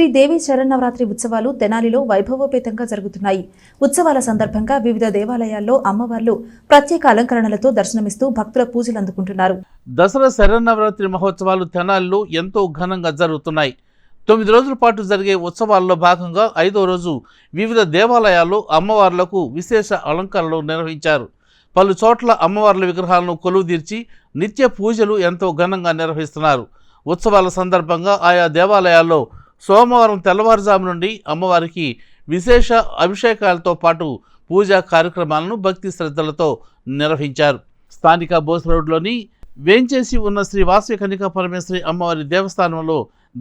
శ్రీ దేవి శరన్నవరాత్రి ఉత్సవాలు తెనాలిలో వైభవోపేతంగా జరుగుతున్నాయి. ఉత్సవాల సందర్భంగా వివిధ దేవాలయాల్లో అమ్మవార్లు ప్రత్యేక అలంకరణలతో దర్శనమిస్తూ భక్తుల పూజలు అందుకుంటున్నారు. దసరా శరన్నవరాత్రి మహోత్సవాలు తెనాలిలో ఎంతో ఘనంగా జరుగుతున్నాయి. తొమ్మిది రోజుల పాటు జరిగే ఉత్సవాల్లో భాగంగా ఐదో రోజు వివిధ దేవాలయాల్లో అమ్మవార్లకు విశేష అలంకరణలు నిర్వహించారు. పలు చోట్ల అమ్మవార్ల విగ్రహాలను కొలువుదీర్చి నిత్య పూజలు ఎంతో ఘనంగా నిర్వహిస్తున్నారు. ఉత్సవాల సందర్భంగా ఆయా దేవాలయాల్లో సోమవారం తెల్లవారుజాము నుండి అమ్మవారికి విశేష అభిషేకాలతో పాటు పూజా కార్యక్రమాలను భక్తి శ్రద్ధలతో నిర్వహించారు. స్థానిక బోస్ రోడ్లోని వేంచేసి ఉన్న శ్రీ వాసవి కనికా పరమేశ్వరి అమ్మవారి దేవస్థానంలో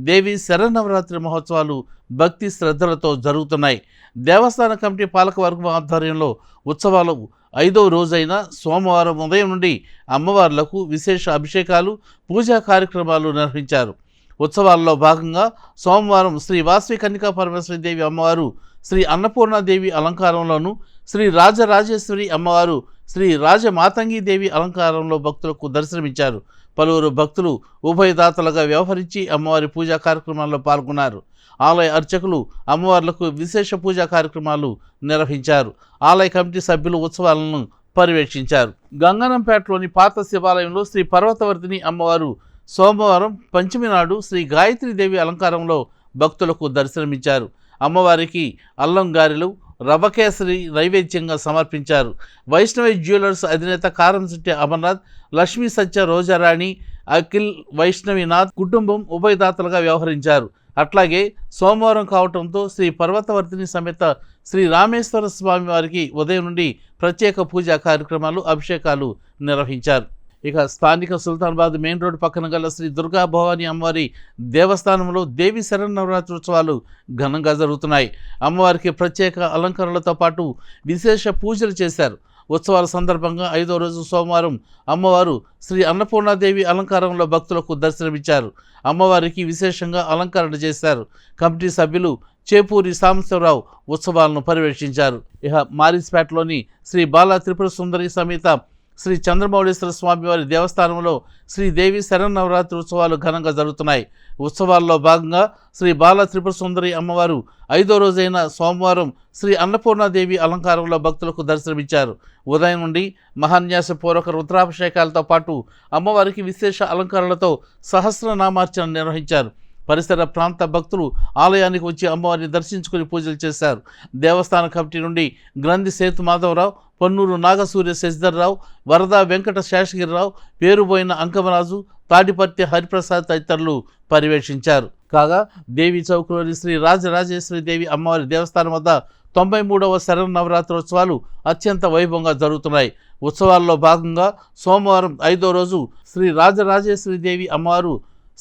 దేవి శరన్నవరాత్రి మహోత్సవాలు భక్తి శ్రద్ధలతో జరుగుతున్నాయి. దేవస్థాన కమిటీ పాలకవర్గం ఆధ్వర్యంలో ఉత్సవాలు ఐదవ రోజైన సోమవారం ఉదయం నుండి అమ్మవార్లకు విశేష అభిషేకాలు పూజా కార్యక్రమాలు నిర్వహించారు. ఉత్సవాల్లో భాగంగా సోమవారం శ్రీ వాసవి కన్నికా పరమేశ్వరి దేవి అమ్మవారు శ్రీ అన్నపూర్ణాదేవి అలంకారంలోను శ్రీ రాజరాజేశ్వరి అమ్మవారు శ్రీ రాజమాతంగిదేవి అలంకారంలో భక్తులకు దర్శనమిచ్చారు. పలువురు భక్తులు ఉభయదాతలుగా వ్యవహరించి అమ్మవారి పూజా కార్యక్రమాల్లో పాల్గొన్నారు. ఆలయ అర్చకులు అమ్మవార్లకు విశేష పూజా కార్యక్రమాలు నిర్వహించారు. ఆలయ కమిటీ సభ్యులు ఉత్సవాలను పర్యవేక్షించారు. గంగనంపేటలోని పాత శివాలయంలో శ్రీ పర్వతవర్తిని అమ్మవారు సోమవారం పంచమి నాడు శ్రీ గాయత్రీదేవి అలంకారంలో భక్తులకు దర్శనమిచ్చారు. అమ్మవారికి అల్లం గారెలు రవకేసరి నైవేద్యంగా సమర్పించారు. వైష్ణవి జ్యువెలర్స్ అధినేత కారంశెట్టి అమర్నాథ్ లక్ష్మీ సత్య రోజారాణి అఖిల్ వైష్ణవినాథ్ కుటుంబం ఉభయదాతలుగా వ్యవహరించారు. అట్లాగే సోమవారం కావటంతో శ్రీ పర్వతవర్తిని సమేత శ్రీ రామేశ్వర స్వామి వారికి ఉదయం నుండి ప్రత్యేక పూజా కార్యక్రమాలు అభిషేకాలు నిర్వహించారు. ఇక స్థానిక సుల్తానాబాద్ మెయిన్ రోడ్ పక్కన గల శ్రీ దుర్గా భవాని అమ్మవారి దేవస్థానంలో దేవి శరన్నవరాత్రి ఉత్సవాలు ఘనంగా జరుగుతున్నాయి. అమ్మవారికి ప్రత్యేక అలంకరణలతో పాటు విశేష పూజలు చేశారు. ఉత్సవాల సందర్భంగా ఐదో రోజు సోమవారం అమ్మవారు శ్రీ అన్నపూర్ణాదేవి అలంకారంలో భక్తులకు దర్శనమిచ్చారు. అమ్మవారికి విశేషంగా అలంకరణ చేశారు. కమిటీ సభ్యులు చేపూరి సాంబశివరావు ఉత్సవాలను పర్యవేక్షించారు. ఇక మారిస్పేటలోని శ్రీ బాలా త్రిపుర సుందరి సమేత శ్రీ చంద్రమౌళేశ్వర స్వామి వారి దేవస్థానంలో శ్రీదేవి శరన్నవరాత్రి ఉత్సవాలు ఘనంగా జరుగుతున్నాయి. ఉత్సవాల్లో భాగంగా శ్రీ బాల త్రిపుర సుందరి అమ్మవారు ఐదో రోజైన సోమవారం శ్రీ అన్నపూర్ణాదేవి అలంకారంలో భక్తులకు దర్శనమిచ్చారు. ఉదయం నుండి మహాన్యాసపూర్వక రుద్రాభిషేకాలతో పాటు అమ్మవారికి విశేష అలంకారాలతో సహస్రనామార్చన నిర్వహించారు. పరిసర ప్రాంత భక్తులు ఆలయానికి వచ్చి అమ్మవారిని దర్శించుకుని పూజలు చేశారు. దేవస్థాన కమిటీ నుండి గ్రంథి సేతు మాధవరావు పొన్నూరు నాగసూర్య శశిధర్రావు వరద వెంకట శేషగిరిరావు పేరుపోయిన అంకమరాజు తాడిపత్తి హరిప్రసాద్ తదితరులు పర్యవేక్షించారు. కాగా దేవి చౌక్లోని శ్రీ రాజరాజేశ్వరి దేవి అమ్మవారి దేవస్థానం వద్ద తొంభై మూడవ శరన్నవరాత్రోత్సవాలు అత్యంత వైభవంగా జరుగుతున్నాయి. ఉత్సవాల్లో భాగంగా సోమవారం ఐదో రోజు శ్రీ రాజరాజేశ్వరి దేవి అమ్మవారు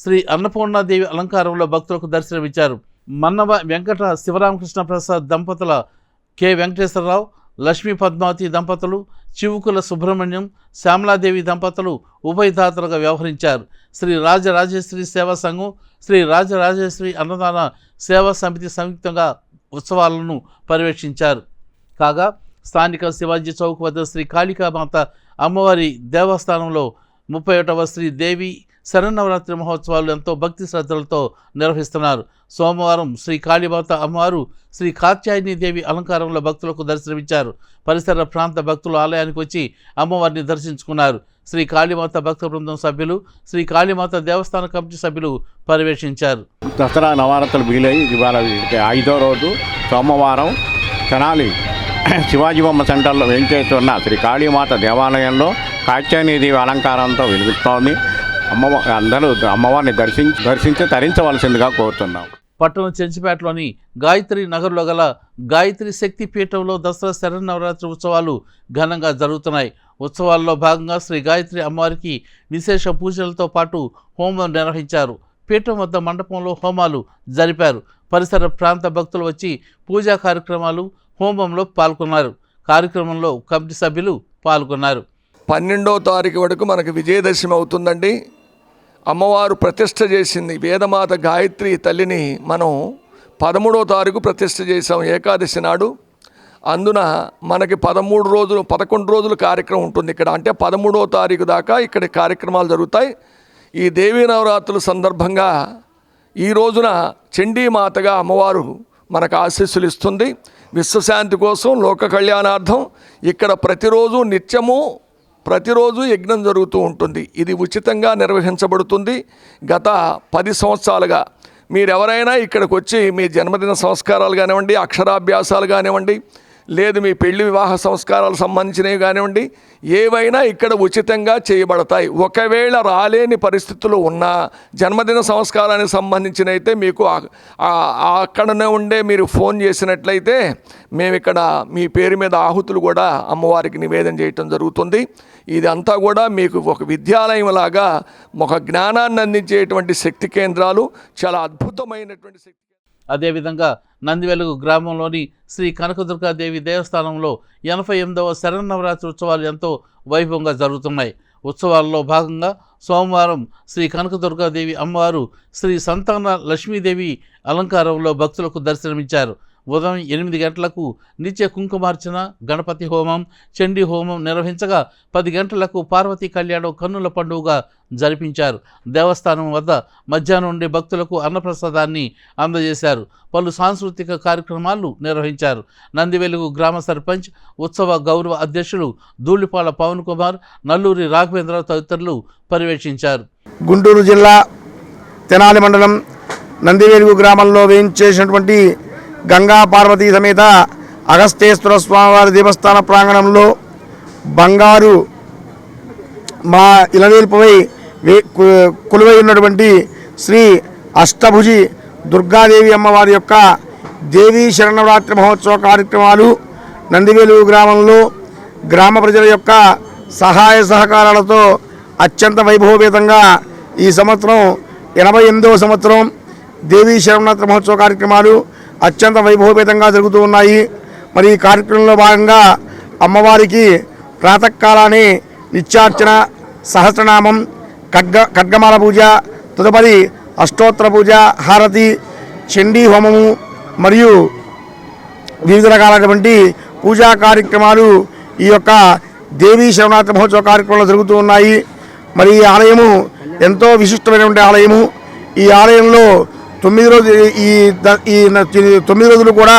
శ్రీ అన్నపూర్ణాదేవి అలంకారంలో భక్తులకు దర్శనమిచ్చారు మన్నవ వెంకట శివరామకృష్ణ ప్రసాద్ దంపతుల కె. వెంకటేశ్వరరావు లక్ష్మీ పద్మావతి దంపతులు చివుకుల సుబ్రహ్మణ్యం శ్యామలాదేవి దంపతులు ఉభయదాతలుగా వ్యవహరించారు. శ్రీ రాజరాజేశ్వరి సేవా సంఘం శ్రీ రాజరాజేశ్వరి అన్నదాన సేవా సమితి సంయుక్తంగా ఉత్సవాలను పర్యవేక్షించారు. కాగా స్థానిక శివాజీ చౌక్ వద్ద శ్రీ కాళికామాత అమ్మవారి దేవస్థానంలో ముప్పై ఒకటవ శ్రీ దేవి శరన్నవరాత్రి మహోత్సవాలు ఎంతో భక్తి శ్రద్ధలతో నిర్వహిస్తున్నారు. సోమవారం శ్రీ కాళీమాత అమ్మవారు శ్రీ కాత్యాయని దేవి అలంకారంలో భక్తులకు దర్శనమిచ్చారు. పరిసర ప్రాంత భక్తులు ఆలయానికి వచ్చి అమ్మవారిని దర్శించుకున్నారు. శ్రీ కాళీమాత భక్త బృందం సభ్యులు శ్రీ కాళీమాత దేవస్థాన కమిటీ సభ్యులు పర్యవేక్షించారు. దసరా నవరాత్రులు వీలై ఇవాళ ఐదో రోజు సోమవారం తెనాలి శివాజీ బొమ్మ సెంటర్లో వేంచేస్తున్న శ్రీ కాళీమాత దేవాలయంలో కాత్యాయనీదేవి అలంకారంతో వెలుగుతోంది అమ్మవ అందరూ అమ్మవారిని దర్శించి దర్శించి తరించవలసిందిగా కోరుతున్నాం. పట్టణం చెంచిపేటలోని గాయత్రి నగర్లో గల గాయత్రి శక్తి పీఠంలో దసరా శరన్నవరాత్రి ఉత్సవాలు ఘనంగా జరుగుతున్నాయి. ఉత్సవాల్లో భాగంగా శ్రీ గాయత్రి అమ్మవారికి విశేష పూజలతో పాటు హోమం నిర్వహించారు. పీఠం వద్ద మండపంలో హోమాలు జరిపారు. పరిసర ప్రాంత భక్తులు వచ్చి పూజా కార్యక్రమాలు హోమంలో పాల్గొన్నారు. కార్యక్రమంలో కమిటీ సభ్యులు పాల్గొన్నారు. పన్నెండో తారీఖు వరకు మనకు విజయదశమి అవుతుందండి. అమ్మవారు ప్రతిష్ట చేసింది వేదమాత గాయత్రి తల్లిని మనం పదమూడో తారీఖు ప్రతిష్ట చేసాం ఏకాదశి నాడు. అందున మనకి పదమూడు రోజులు పదకొండు రోజులు కార్యక్రమం ఉంటుంది ఇక్కడ. అంటే పదమూడో తారీఖు దాకా ఇక్కడ కార్యక్రమాలు జరుగుతాయి. ఈ దేవీ నవరాత్రుల సందర్భంగా ఈ రోజున చండీమాతగా అమ్మవారు మనకు ఆశీస్సులు ఇస్తుంది. విశ్వశాంతి కోసం లోక కళ్యాణార్థం ఇక్కడ ప్రతిరోజు నిత్యము ప్రతిరోజు యజ్ఞం జరుగుతూ ఉంటుంది. ఇది ఉచితంగా నిర్వహించబడుతుంది. గత పది సంవత్సరాలుగా మీరెవరైనా ఇక్కడికి వచ్చి మీ జన్మదిన సంస్కారాలు కానివ్వండి అక్షరాభ్యాసాలు కానివ్వండి లేదు మీ పెళ్ళి వివాహ సంస్కారాలు సంబంధించినవి కానివ్వండి ఏవైనా ఇక్కడ ఉచితంగా చేయబడతాయి. ఒకవేళ రాలేని పరిస్థితులు ఉన్నా జన్మదిన సంస్కారానికి సంబంధించినైతే మీకు అక్కడనే ఉండే మీరు ఫోన్ చేసినట్లయితే మేము ఇక్కడ మీ పేరు మీద ఆహుతులు కూడా అమ్మవారికి నివేదన చేయటం జరుగుతుంది. ఇదంతా కూడా మీకు ఒక విద్యాలయం లాగా ఒక జ్ఞానాన్ని అందించేటువంటి శక్తి కేంద్రాలు చాలా అద్భుతమైనటువంటి శక్తి అదేవిధంగా నందివెలుగు గ్రామంలోని శ్రీ కనకదుర్గాదేవి దేవస్థానంలో ఎనభై ఎనిమిదవ శరన్నవరాత్రి ఉత్సవాలు ఎంతో వైభవంగా జరుగుతున్నాయి. ఉత్సవాల్లో భాగంగా సోమవారం శ్రీ కనకదుర్గాదేవి అమ్మవారు శ్రీ సంతాన లక్ష్మీదేవి అలంకారంలో భక్తులకు దర్శనమిచ్చారు. ఉదయం ఎనిమిది గంటలకు నిత్య కుంకుమార్చన గణపతి హోమం చండీ హోమం నిర్వహించగా పది గంటలకు పార్వతీ కళ్యాణం కన్నుల పండుగగా జరిపించారు. దేవస్థానం వద్ద మధ్యాహ్నం నుండి భక్తులకు అన్నప్రసాదాన్ని అందజేశారు. పలు సాంస్కృతిక కార్యక్రమాలు నిర్వహించారు. నందివెలుగు గ్రామ సర్పంచ్ ఉత్సవ గౌరవ అధ్యక్షులు ధూళిపాల పవన్ కుమార్ నల్లూరి రాఘవేంద్ర తదితరులు పర్యవేక్షించారు. గుంటూరు జిల్లా తెనాలి మండలం నందివేలుగు గ్రామంలో వేయించేసినటువంటి గంగా పార్వతీ సమేత అగస్తేశ్వర స్వామివారి దేవస్థాన ప్రాంగణంలో బంగారు మా ఇలవేల్పుపై వే కు- కొలువై ఉన్నటువంటి శ్రీ అష్టభుజి దుర్గాదేవి అమ్మవారి యొక్క దేవీ శరణవరాత్రి మహోత్సవ కార్యక్రమాలు నందివేలు గ్రామంలో గ్రామ ప్రజల యొక్క సహాయ సహకారాలతో అత్యంత వైభవపేతంగా ఈ సంవత్సరం ఎనభై ఎనిమిదవ సంవత్సరం దేవీ శరణవరాత్రి మహోత్సవ కార్యక్రమాలు అత్యంత వైభవపేతంగా జరుగుతూ ఉన్నాయి. మరి ఈ కార్యక్రమంలో భాగంగా అమ్మవారికి ప్రాతకాలాన్ని నిత్యార్చన సహస్రనామం ఖడ్గ ఖడ్గమాల పూజ తదుపరి అష్టోత్తర పూజ హారతి చండీ హోమము మరియు వివిధ రకాలైనటువంటి పూజా కార్యక్రమాలు ఈ యొక్క దేవీ శివనాథ మహోత్సవ కార్యక్రమంలో జరుగుతూ ఉన్నాయి. మరి ఈ ఆలయము ఎంతో విశిష్టమైనటువంటి ఆలయము. ఈ ఆలయంలో తొమ్మిది రోజులు ఈ ఈ తొమ్మిది రోజులు కూడా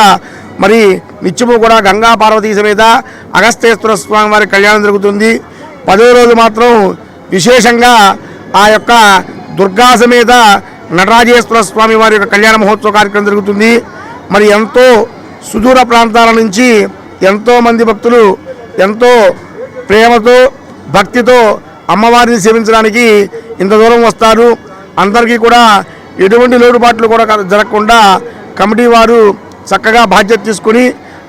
మరి నిత్యము కూడా గంగా పార్వతీ సమేత అగస్తేశ్వర స్వామి వారి కళ్యాణం జరుగుతుంది. పదో రోజు మాత్రం విశేషంగా ఆ యొక్క దుర్గా సమేత నటరాజేశ్వర స్వామి వారి యొక్క కళ్యాణ మహోత్సవ కార్యక్రమం జరుగుతుంది. మరి ఎంతో సుదూర ప్రాంతాల నుంచి ఎంతోమంది భక్తులు ఎంతో ప్రేమతో భక్తితో అమ్మవారిని సేవించడానికి ఇంత దూరం వస్తారు. అందరికీ కూడా ఎటువంటి లోటుపాట్లు కూడా జరగకుండా కమిటీ వారు చక్కగా బాధ్యత తీసుకుని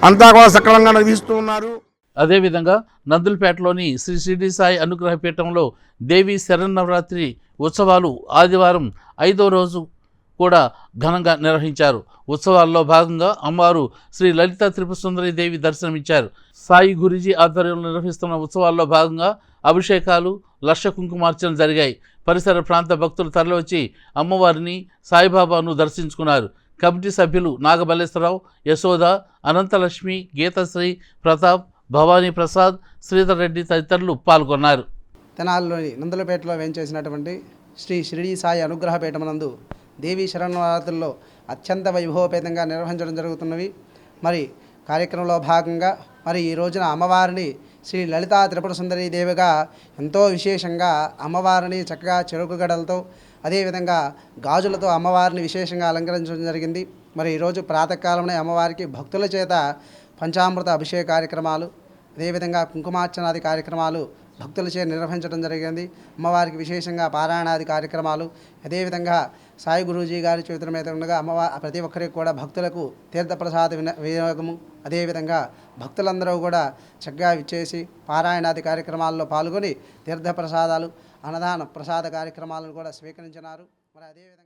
అంతా కూడా సక్రమంగా నిర్వహిస్తూ ఉన్నారు. అదేవిధంగా నందులపేటలోని శ్రీ షిరిడి సాయి అనుగ్రహ పీఠంలో దేవి శరన్నవరాత్రి ఉత్సవాలు ఆదివారం ఐదో రోజు కూడా ఘనంగా నిర్వహించారు. ఉత్సవాల్లో భాగంగా అమ్మవారు శ్రీ లలిత త్రిపుసుందరి దేవి దర్శనమిచ్చారు. సాయి గురిజీ ఆధ్వర్యంలో నిర్వహిస్తున్న ఉత్సవాల్లో భాగంగా అభిషేకాలు లక్ష కుంకుమార్చనలు జరిగాయి. పరిసర ప్రాంత భక్తులు తరలివచ్చి అమ్మవారిని సాయిబాబాను దర్శించుకున్నారు. కమిటీ సభ్యులు నాగబలేశ్వరరావు యశోద అనంతలక్ష్మి గీతశ్రీ ప్రతాప్ భవానీ ప్రసాద్ శ్రీధర్ రెడ్డి తదితరులు పాల్గొన్నారు. తెనాలిలోని నందలపేటలో వేంచేసినటువంటి శ్రీ షిరిడి సాయి అనుగ్రహ పీఠమనందు దేవీ శరణవరాత్రుల్లో అత్యంత వైభవపేతంగా నిర్వహించడం జరుగుతున్నవి. మరి కార్యక్రమంలో భాగంగా మరి ఈ రోజున అమ్మవారిని శ్రీ లలితా త్రిపుర సుందరి దేవిగా ఎంతో విశేషంగా అమ్మవారిని చక్కగా చెరుకు గడలతో అదేవిధంగా గాజులతో అమ్మవారిని విశేషంగా అలంకరించడం జరిగింది. మరి ఈరోజు ప్రాతకాలంలో అమ్మవారికి భక్తుల చేత పంచామృత అభిషేక కార్యక్రమాలు అదేవిధంగా కుంకుమార్చనాది కార్యక్రమాలు భక్తులచే నిర్వహించడం జరిగింది. అమ్మవారికి విశేషంగా పారాయణాది కార్యక్రమాలు అదేవిధంగా సాయి గురూజీ గారి చేతుల మీద ఉండగా అమ్మవారి ప్రతి ఒక్కరికి కూడా భక్తులకు తీర్థప్రసాద విన వినియోగము అదేవిధంగా భక్తులందరూ కూడా చక్కగా విచ్చేసి పారాయణాది కార్యక్రమాల్లో పాల్గొని తీర్థప్రసాదాలు అన్నదాన ప్రసాద కార్యక్రమాలను కూడా స్వీకరించినారు. మరి అదేవిధంగా